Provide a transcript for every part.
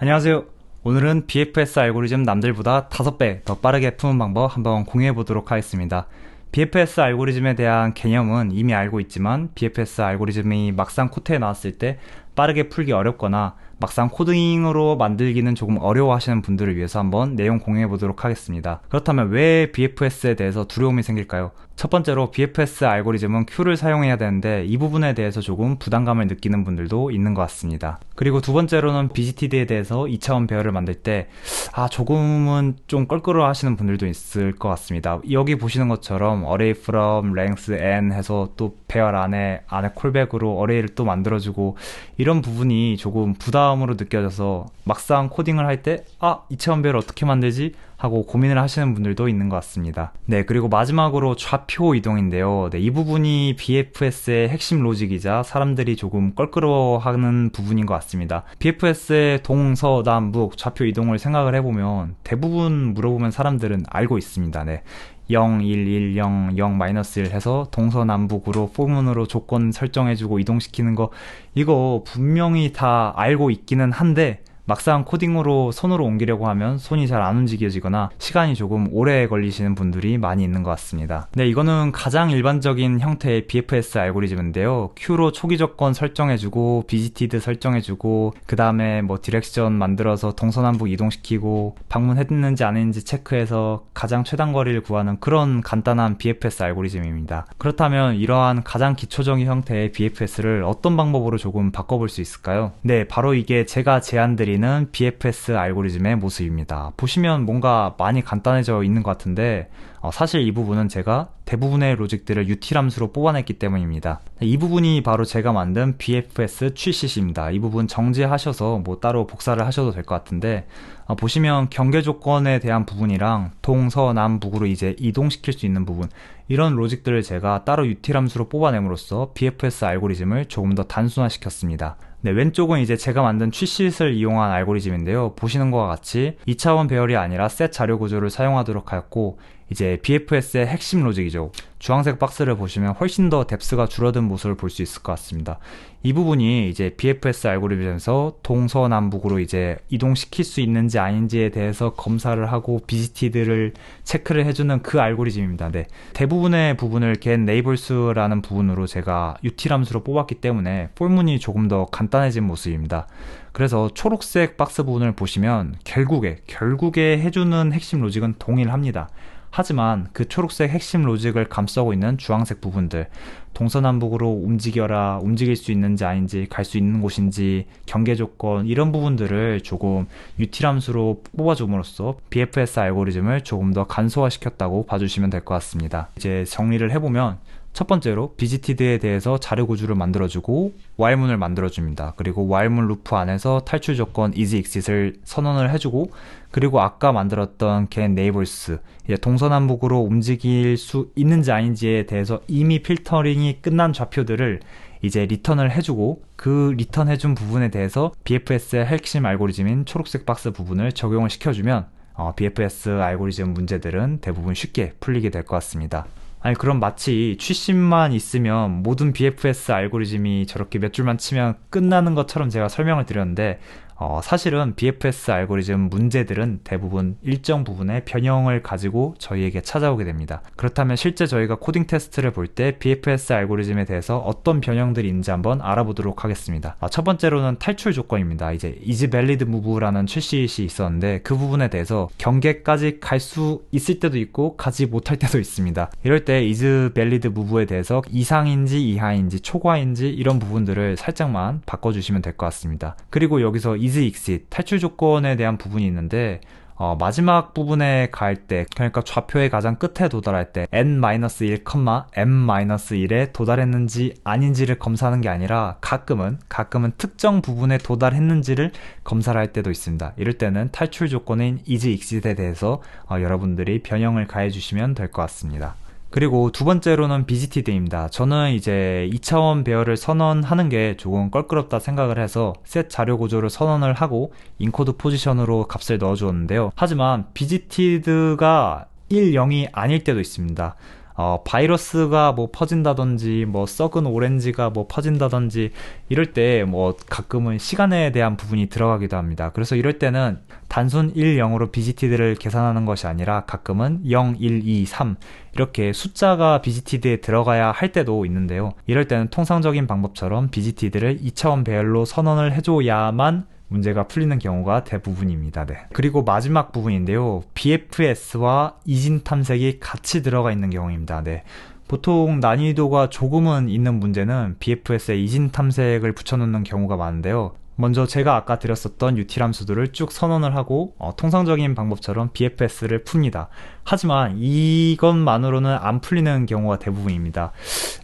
안녕하세요. 오늘은 BFS 알고리즘 남들보다 5배 더 빠르게 푸는 방법 한번 공유해 보도록 하겠습니다. BFS 알고리즘에 대한 개념은 이미 알고 있지만 BFS 알고리즘이 막상 코트에 나왔을 때 빠르게 풀기 어렵거나 막상 코딩으로 만들기는 조금 어려워하시는 분들을 위해서 한번 내용 공유해 보도록 하겠습니다. 그렇다면 왜 BFS에 대해서 두려움이 생길까요? 첫 번째로 BFS 알고리즘은 Q를 사용해야 되는데 이 부분에 대해서 조금 부담감을 느끼는 분들도 있는 것 같습니다. 그리고 두 번째로는 BGTD에 대해서 2차원 배열을 만들 때 아 조금은 좀 껄끄러워 하시는 분들도 있을 것 같습니다. 여기 보시는 것처럼 array from length n 해서 또 배열 안에 안에 콜백으로 array를 또 만들어주고 이런 부분이 조금 부담으로 느껴져서 막상 코딩을 할 때아 2차원 배열 어떻게 만들지 하고 고민을 하시는 분들도 있는 것 같습니다. 네, 그리고 마지막으로 좌표 이동인데요. 네, 이 부분이 BFS의 핵심 로직이자 사람들이 조금 껄끄러워하는 부분인 것 같습니다. BFS의 동서 남 북 좌표 이동을 생각을 해보면 대부분 물어보면 사람들은 알고 있습니다. 네. 0, 1, 1, 0, 0, 마이너스 1 해서 동서남북으로 포문으로 조건 설정해주고 이동시키는 거 이거 분명히 다 알고 있기는 한데 막상 코딩으로 손으로 옮기려고 하면 손이 잘 안 움직여지거나 시간이 조금 오래 걸리시는 분들이 많이 있는 것 같습니다. 네, 이거는 가장 일반적인 형태의 BFS 알고리즘인데요. Q로 초기 조건 설정해주고, BGTD 설정해주고, 그 다음에 뭐 디렉션 만들어서 동서남북 이동시키고, 방문했는지 안 했는지 체크해서 가장 최단 거리를 구하는 그런 간단한 BFS 알고리즘입니다. 그렇다면 이러한 가장 기초적인 형태의 BFS를 어떤 방법으로 조금 바꿔볼 수 있을까요? 네, 바로 이게 제가 제안드린 보이는 BFS 알고리즘의 모습입니다. 보시면 뭔가 많이 간단해져 있는 것 같은데 어, 사실 이 부분은 제가 대부분의 로직들을 util함수로 뽑아냈기 때문입니다. 이 부분이 바로 제가 만든 BFS 취시입니다. 이 부분 정지하셔서 뭐 따로 복사를 하셔도 될 것 같은데 어, 보시면 경계 조건에 대한 부분이랑 동서남북으로 이제 이동시킬 수 있는 부분 이런 로직들을 제가 따로 util함수로 뽑아냄으로써 BFS 알고리즘을 조금 더 단순화시켰습니다. 네, 왼쪽은 이제 제가 만든 취시을 이용한 알고리즘인데요. 보시는 것과 같이 2차원 배열이 아니라 셋 자료 구조를 사용하도록 하였고 이제 BFS의 핵심 로직이죠. 주황색 박스를 보시면 훨씬 더 뎁스가 줄어든 모습을 볼 수 있을 것 같습니다. 이 부분이 이제 BFS 알고리즘에서 동서남북으로 이제 이동시킬 수 있는지 아닌지에 대해서 검사를 하고 BGT들을 체크를 해주는 그 알고리즘입니다. 네. 대부분의 부분을 get neighbors라는 부분으로 제가 util함수로 뽑았기 때문에 폴문이 조금 더 간단해진 모습입니다. 그래서 초록색 박스 부분을 보시면 결국에 결국에 해주는 핵심 로직은 동일합니다. 하지만 그 초록색 핵심 로직을 감싸고 있는 주황색 부분들 동서남북으로 움직여라 움직일 수 있는지 아닌지 갈 수 있는 곳인지 경계 조건 이런 부분들을 조금 유틸함수로 뽑아줌으로써 BFS 알고리즘을 조금 더 간소화시켰다고 봐주시면 될 것 같습니다. 이제 정리를 해보면 첫 번째로 비지티드에 대해서 자료 구조를 만들어주고 while문을 만들어줍니다. 그리고 while문 루프 안에서 탈출 조건 is exit을 선언을 해주고 그리고 아까 만들었던 get neighbors 동서남북으로 움직일 수 있는지 아닌지에 대해서 이미 필터링이 끝난 좌표들을 이제 리턴을 해주고 그 리턴 해준 부분에 대해서 BFS의 핵심 알고리즘인 초록색 박스 부분을 적용을 시켜주면 어, BFS 알고리즘 문제들은 대부분 쉽게 풀리게 될 것 같습니다. 아니 그럼 마치 취심만 있으면 모든 BFS 알고리즘이 저렇게 몇 줄만 치면 끝나는 것처럼 제가 설명을 드렸는데 어, 사실은 BFS 알고리즘 문제들은 대부분 일정 부분의 변형을 가지고 저희에게 찾아오게 됩니다. 그렇다면 실제 저희가 코딩 테스트를 볼 때 BFS 알고리즘에 대해서 어떤 변형들이 있는지 한번 알아보도록 하겠습니다. 아, 첫 번째로는 탈출 조건입니다. 이제 is valid move라는 출시시 있었는데 그 부분에 대해서 경계까지 갈 수 있을 때도 있고 가지 못할 때도 있습니다. 이럴 때 is valid move에 대해서 이상인지 이하인지 초과인지 이런 부분들을 살짝만 바꿔주시면 될 것 같습니다. 그리고 여기서 is exit 탈출 조건에 대한 부분이 있는데 어, 마지막 부분에 갈 때, 그러니까 좌표의 가장 끝에 도달할 때, n-1, m-1에 도달했는지 아닌지를 검사하는 게 아니라 가끔은, 가끔은 특정 부분에 도달했는지를 검사를 할 때도 있습니다. 이럴 때는 탈출 조건인 is exit에 대해서 어, 여러분들이 변형을 가해 주시면 될 것 같습니다. 그리고 두 번째로는 BGTD입니다. 저는 이제 2차원 배열을 선언하는 게 조금 껄끄럽다 생각을 해서 셋 자료 구조를 선언을 하고 인코드 포지션으로 값을 넣어 주었는데요. 하지만 BGTD가 1, 0이 아닐 때도 있습니다. 어, 바이러스가 뭐 퍼진다든지 뭐 썩은 오렌지가 뭐 퍼진다든지 이럴 때 뭐 가끔은 시간에 대한 부분이 들어가기도 합니다. 그래서 이럴 때는 단순 1, 0으로 BGT들을 계산하는 것이 아니라 가끔은 0, 1, 2, 3 이렇게 숫자가 BGTD에 들어가야 할 때도 있는데요. 이럴 때는 통상적인 방법처럼 BGT들을 2차원 배열로 선언을 해줘야만 문제가 풀리는 경우가 대부분입니다. 네. 그리고 마지막 부분인데요. BFS와 이진 탐색이 같이 들어가 있는 경우입니다. 네. 보통 난이도가 조금은 있는 문제는 BFS에 이진 탐색을 붙여놓는 경우가 많은데요. 먼저 제가 아까 드렸었던 유틸 함수들을 쭉 선언을 하고 어, 통상적인 방법처럼 BFS를 풉니다. 하지만 이것만으로는 안 풀리는 경우가 대부분입니다.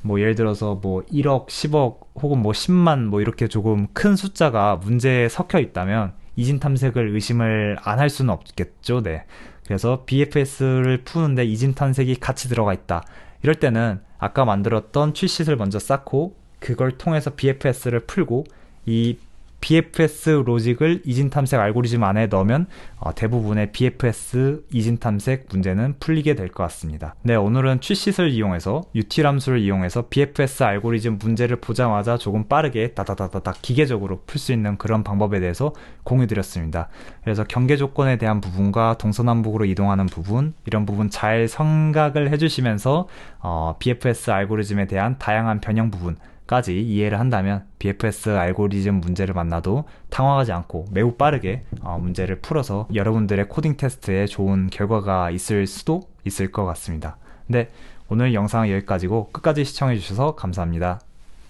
뭐 예를 들어서 뭐 1억, 10억 혹은 뭐 10만 뭐 이렇게 조금 큰 숫자가 문제에 섞여 있다면 이진 탐색을 의심을 안 할 수는 없겠죠. 네. 그래서 BFS를 푸는데 이진 탐색이 같이 들어가 있다. 이럴 때는 아까 만들었던 취시를 먼저 쌓고 그걸 통해서 BFS를 풀고 이 BFS 로직을 이진 탐색 알고리즘 안에 넣으면 어, 대부분의 BFS 이진 탐색 문제는 풀리게 될 것 같습니다. 네, 오늘은 취시를 이용해서 util 함수를 이용해서 BFS 알고리즘 문제를 보자마자 조금 빠르게 다다다다닥 기계적으로 풀 수 있는 그런 방법에 대해서 공유 드렸습니다. 그래서 경계 조건에 대한 부분과 동서남북으로 이동하는 부분 이런 부분 잘 생각을 해주시면서 어, BFS 알고리즘에 대한 다양한 변형 부분 까지 이해를 한다면 BFS 알고리즘 문제를 만나도 당황하지 않고 매우 빠르게 어, 문제를 풀어서 여러분들의 코딩 테스트에 좋은 결과가 있을 수도 있을 것 같습니다. 네, 오늘 영상은 여기까지고 끝까지 시청해 주셔서 감사합니다.